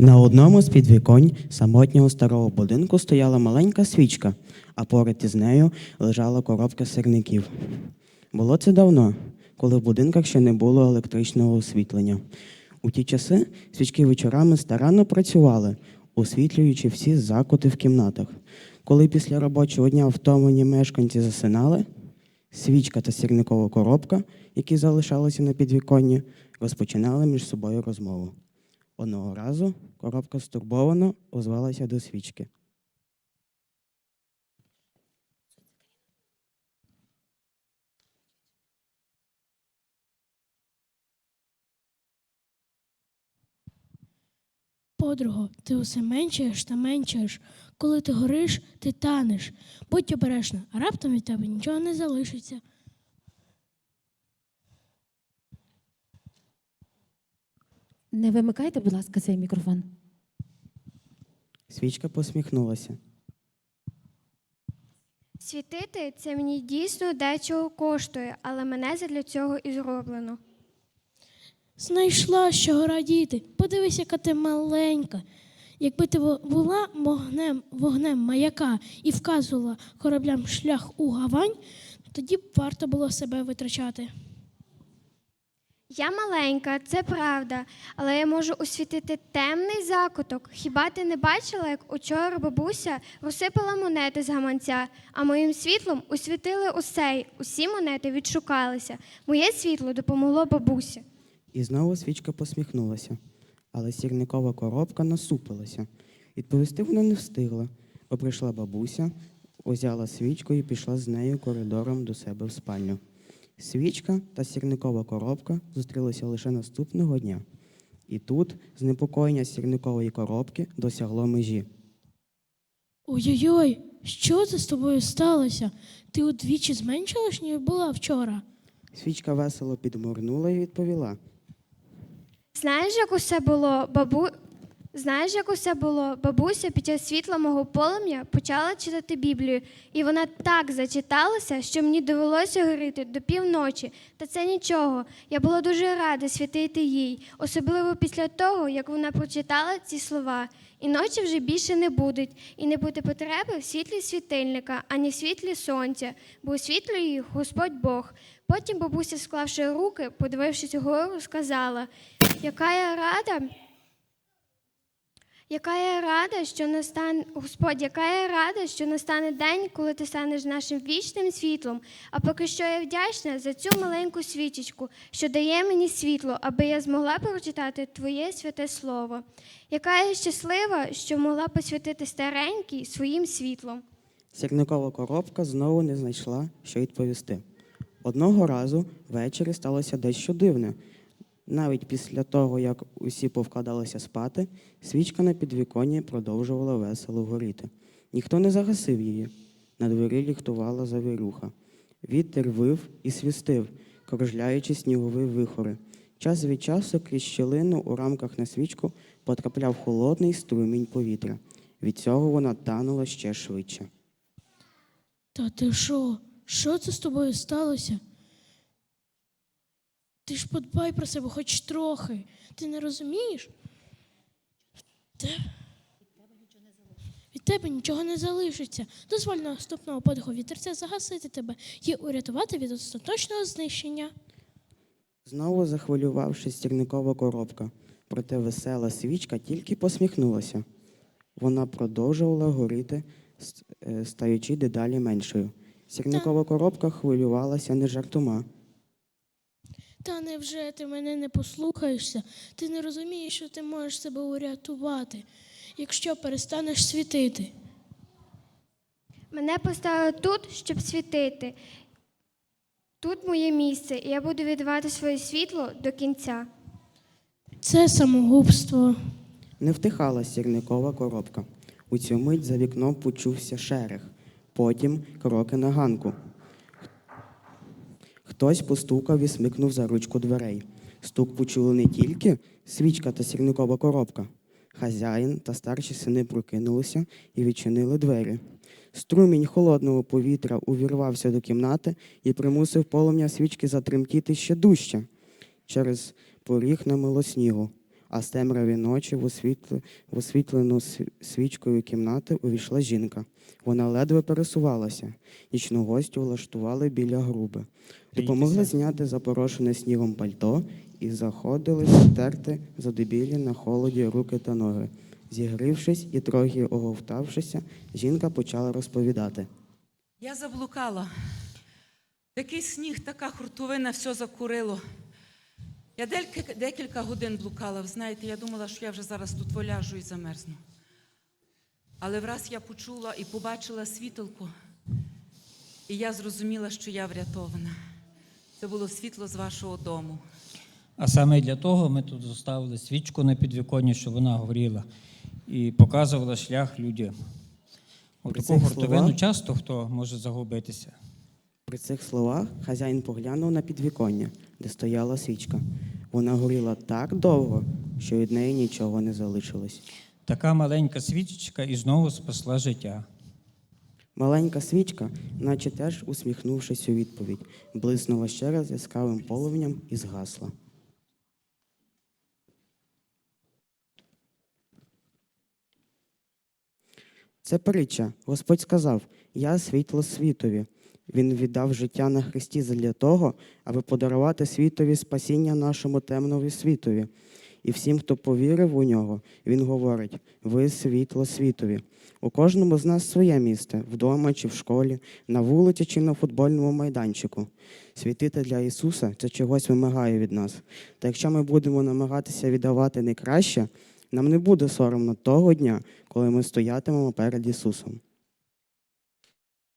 На одному з підвіконь самотнього старого будинку стояла маленька свічка, а поряд із нею лежала коробка сирників. Було це давно, коли в будинках ще не було електричного освітлення. У ті часи свічки вечорами старанно працювали, освітлюючи всі закути в кімнатах. Коли після робочого дня втомлені мешканці засинали, свічка та сірникова коробка, які залишалися на підвіконні, розпочинали між собою розмову. Одного разу коробка стурбовано озвалася до свічки. Подруго, ти усе меншаєш та меншаєш. Коли ти гориш, ти танеш. Будь обережна, а раптом від тебе нічого не залишиться. Не вимикайте, будь ласка, цей мікрофон. Свічка посміхнулася. Світити це мені дійсно дечого коштує, але мене задля цього і зроблено. Знайшла, чого радіти. Подивись, яка ти маленька. Якби ти була вогнем, вогнем маяка і вказувала кораблям шлях у гавань, тоді б варто було себе витрачати. Я маленька, це правда, але я можу освітити темний закуток. Хіба ти не бачила, як учора бабуся розсипала монети з гаманця, а моїм світлом освітили усей, усі монети відшукалися. Моє світло допомогло бабусі. І знову свічка посміхнулася, але сірникова коробка насупилася. Відповісти вона не встигла, бо прийшла бабуся, узяла свічку і пішла з нею коридором до себе в спальню. Свічка та сірникова коробка зустрілися лише наступного дня. І тут знепокоєння сірникової коробки досягло межі. Ой-ой-ой, що це з тобою сталося? Ти удвічі зменшилась, ніж була вчора. Свічка весело підморгнула і відповіла. Знаєш, як усе було, бабу... Знаєш, як усе було? Бабуся під час світла мого полум'я почала читати Біблію, і вона так зачиталася, що мені довелося горіти до півночі. Та це нічого. Я була дуже рада святити їй, особливо після того, як вона прочитала ці слова. І ночі вже більше не будуть, і не буде потреби в світлі світильника, ані в світлі сонця, бо освітлює їх Господь Бог. Потім бабуся, склавши руки, подивившись угору, сказала: яка я рада. Яка я рада, що настане Господь, яка я рада, що настане день, коли ти станеш нашим вічним світлом. А поки що я вдячна за цю маленьку свічечку, що дає мені світло, аби я змогла прочитати Твоє святе Слово. Яка я щаслива, що могла посвятити старенький своїм світлом. Сірникова коробка знову не знайшла, що відповісти. Одного разу ввечері сталося дещо дивне. Навіть після того, як усі повкладалися спати, свічка на підвіконні продовжувала весело горіти. Ніхто не загасив її. На дворі ліхтувала завірюха. Вітер вив і свістив, кружляючи снігові вихори. Час від часу крізь щілину у рамках на свічку потрапляв холодний струмінь повітря. Від цього вона танула ще швидше. Та ти що? Що це з тобою сталося? Ти ж подбай про себе хоч трохи. Ти не розумієш? Від тебе нічого не залишиться. Дозволь наступного подиху вітерця загасити тебе і урятувати від остаточного знищення. Знову захвилювавшись стірникова коробка, проте весела свічка тільки посміхнулася. Вона продовжувала горіти, е, стаючи дедалі меншою. Сірникова коробка хвилювалася не жартома. Та невже ти мене не послухаєшся? Ти не розумієш, що ти можеш себе урятувати, якщо перестанеш світити. Мене поставили тут, щоб світити. Тут моє місце, і я буду віддавати своє світло до кінця. Це самогубство. Не втихала сірникова коробка. У цю мить за вікном почувся шерех, потім кроки на ганку. Хтось постукав і смикнув за ручку дверей. Стук почули не тільки свічка та сірникова коробка. Хазяїн та старші сини прокинулися і відчинили двері. Струмінь холодного повітря увірвався до кімнати і примусив полум'я свічки затремтіти ще дужче. Через поріг намило снігу. А з темряві ночі в, освітли, в освітлену свічкою кімнати увійшла жінка. Вона ледве пересувалася. Нічну гостю влаштували біля груби. Допомогли зняти запорошене снігом пальто і заходились терти задебілі на холоді руки та ноги. Зігрівшись і трохи оговтавшися, жінка почала розповідати. Я заблукала. Такий сніг, така хуртовина, все закурило. Я декілька, декілька годин блукала. Ви знаєте, я думала, що я вже зараз тут воляжу і замерзну. Але враз я почула і побачила світилку, і я зрозуміла, що я врятована. Це було світло з вашого дому. А саме для того ми тут заставили свічку на підвіконні, щоб вона горіла і показувала шлях людям. У При таку гуртовину часто хто може загубитися. При цих словах хазяїн поглянув на підвіконня, де стояла свічка. Вона горіла так довго, що від неї нічого не залишилось. Така маленька свічечка і знову спасла життя. Маленька свічка, наче теж усміхнувшись у відповідь, блиснула ще раз яскравим полум'ям і згасла. Це притча. Господь сказав: Я світло світові. Він віддав життя на Христі для того, аби подарувати світові спасіння нашому темному світові. І всім, хто повірив у нього, він говорить: ви світло світові. У кожному з нас своє місце вдома чи в школі, на вулиці чи на футбольному майданчику. Світити для Ісуса це чогось вимагає від нас. Та якщо ми будемо намагатися віддавати найкраще, нам не буде соромно того дня, коли ми стоятимемо перед Ісусом.